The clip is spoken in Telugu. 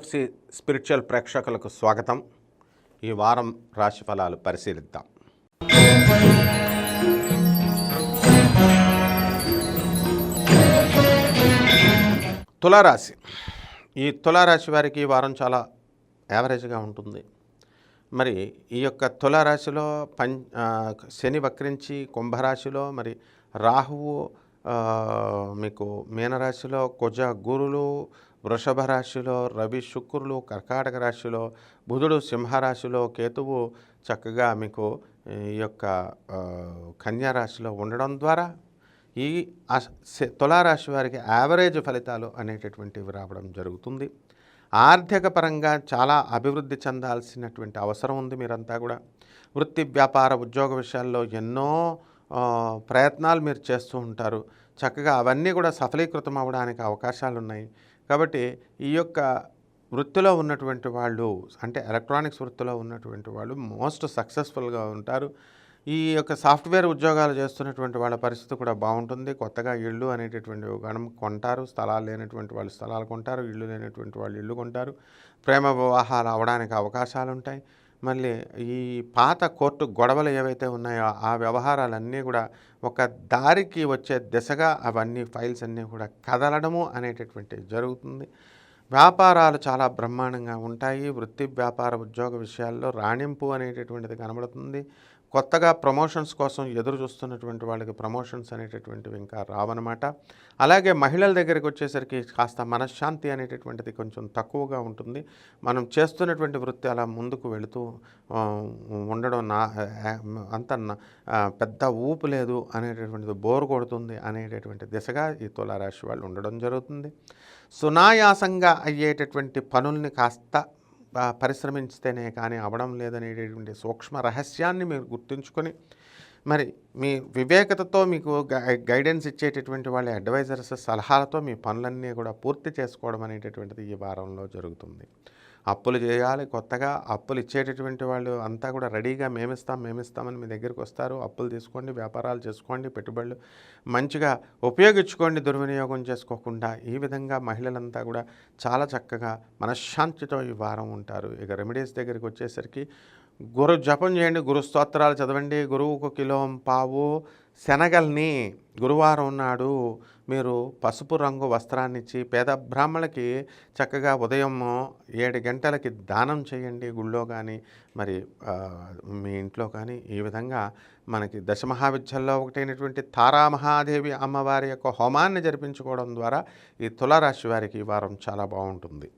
తులసి స్పిరిచువల్ ప్రేక్షకులకు స్వాగతం. ఈ వారం రాశి ఫలాలు పరిశీలిద్దాం. తులారాశి. ఈ తులారాశి వారికి ఈ వారం చాలా యావరేజ్గా ఉంటుంది. మరి ఈ యొక్క తులారాశిలో పం శని వక్రించి కుంభరాశిలో మరి రాహువు మీకు మీనరాశిలో కుజ గురులు వృషభ రాశిలో రవి శుక్రులు కర్కాటక రాశిలో బుధుడు సింహరాశిలో కేతువు చక్కగా మీకు ఈ యొక్క కన్యారాశిలో రాశిలో ఉండడం ద్వారా ఈ తులారాశి వారికి యావరేజ్ ఫలితాలు అనేటటువంటివి రావడం జరుగుతుంది. ఆర్థిక పరంగా చాలా అభివృద్ధి చెందాల్సినటువంటి అవసరం ఉంది మీరంతా కూడా. వృత్తి వ్యాపార ఉద్యోగ విషయాల్లో ఎన్నో ప్రయత్నాలు మీరు చేస్తూ ఉంటారు. చక్కగా అవన్నీ కూడా సఫలీకృతం అవ్వడానికి అవకాశాలు ఉన్నాయి కాబట్టి ఈ యొక్క వృత్తిలో ఉన్నటువంటి వాళ్ళు అంటే ఎలక్ట్రానిక్స్ వృత్తిలో ఉన్నటువంటి వాళ్ళు మోస్ట్ సక్సెస్ఫుల్గా ఉంటారు. ఈ యొక్క సాఫ్ట్వేర్ ఉద్యోగాలు చేస్తున్నటువంటి వాళ్ళ పరిస్థితి కూడా బాగుంటుంది. కొత్తగా ఇళ్ళు అనేటటువంటి గణం కొంటారు. స్థలాలు లేనటువంటి వాళ్ళు స్థలాలు కొంటారు. ఇళ్ళు లేనటువంటి వాళ్ళు ఇళ్ళు కొంటారు. ప్రేమ వివాహాలు అవడానికి అవకాశాలు ఉంటాయి మళ్ళీ ఈ పాత కోర్టు గొడవలు ఏవైతే ఉన్నాయో ఆ వ్యవహారాలన్నీ కూడా ఒక దారికి వచ్చే దిశగా అవన్నీ ఫైల్స్ అన్నీ కూడా కదలడము అనేటటువంటిది జరుగుతుంది. వ్యాపారాలు చాలా బ్రహ్మాండంగా ఉంటాయి. వృత్తి వ్యాపార ఉద్యోగ విషయాల్లో రాణింపు అనేటటువంటిది కనబడుతుంది. కొత్తగా ప్రమోషన్స్ కోసం ఎదురు చూస్తున్నటువంటి వాళ్ళకి ప్రమోషన్స్ అనేటటువంటివి ఇంకా రావన్నమాట. అలాగే మహిళల దగ్గరికి వచ్చేసరికి కాస్త మనశ్శాంతి అనేటటువంటిది కొంచెం తక్కువగా ఉంటుంది. మనం చేస్తున్నటువంటి వృత్తి అలా ముందుకు వెళుతూ ఉండడం నా అంత పెద్ద ఊపు లేదు అనేటటువంటిది బోరు కొడుతుంది అనేటటువంటి దిశగా ఈ తులారాశి వాళ్ళు ఉండడం జరుగుతుంది. సునాయాసంగా అయ్యేటటువంటి పనుల్ని కాస్త పరిశ్రమించితేనే కానీ అవడం లేదనేటటువంటి సూక్ష్మ రహస్యాన్ని మీరు గుర్తుంచుకొని మరి మీ వివేకతతో మీకు గై- గైడెన్స్ ఇచ్చేటటువంటి వాళ్ళ అడ్వైజర్స్ సలహాలతో మీ పనులన్నీ కూడా పూర్తి చేసుకోవడం అనేటటువంటిది ఈ వారంలో జరుగుతుంది. అప్పులు చేయాలి కొత్తగా అప్పులు ఇచ్చేటటువంటి వాళ్ళు అంతా కూడా రెడీగా మేమిస్తాం మేమిస్తామని మీ దగ్గరికి వస్తారు. అప్పులు తీసుకోండి వ్యాపారాలు చేసుకోండి పెట్టుబడులు మంచిగా ఉపయోగించుకోండి దుర్వినియోగం చేసుకోకుండా ఈ విధంగా మహిళలంతా కూడా చాలా చక్కగా మనశ్శాంతితో ఈ వారం ఉంటారు. ఇక రెమెడీస్ దగ్గరికి వచ్చేసరికి గురు జపం చేయండి గురు స్తోత్రాలు చదవండి గురువుకు కిలో పావు. శనగల్ని గురువారం నాడు మీరు పసుపు రంగు వస్త్రాన్ని ఇచ్చి పేద బ్రాహ్మణులకి చక్కగా ఉదయం ఏడు గంటలకి దానం చేయండి గుళ్ళో కానీ మరి మీ ఇంట్లో కానీ ఈ విధంగా మనకి దశమహావిద్యల్లో ఒకటైనటువంటి తారామహాదేవి అమ్మవారి యొక్క హోమాన్ని జరిపించుకోవడం ద్వారా ఈ తులారాశి వారికి ఈ వారం చాలా బాగుంటుంది.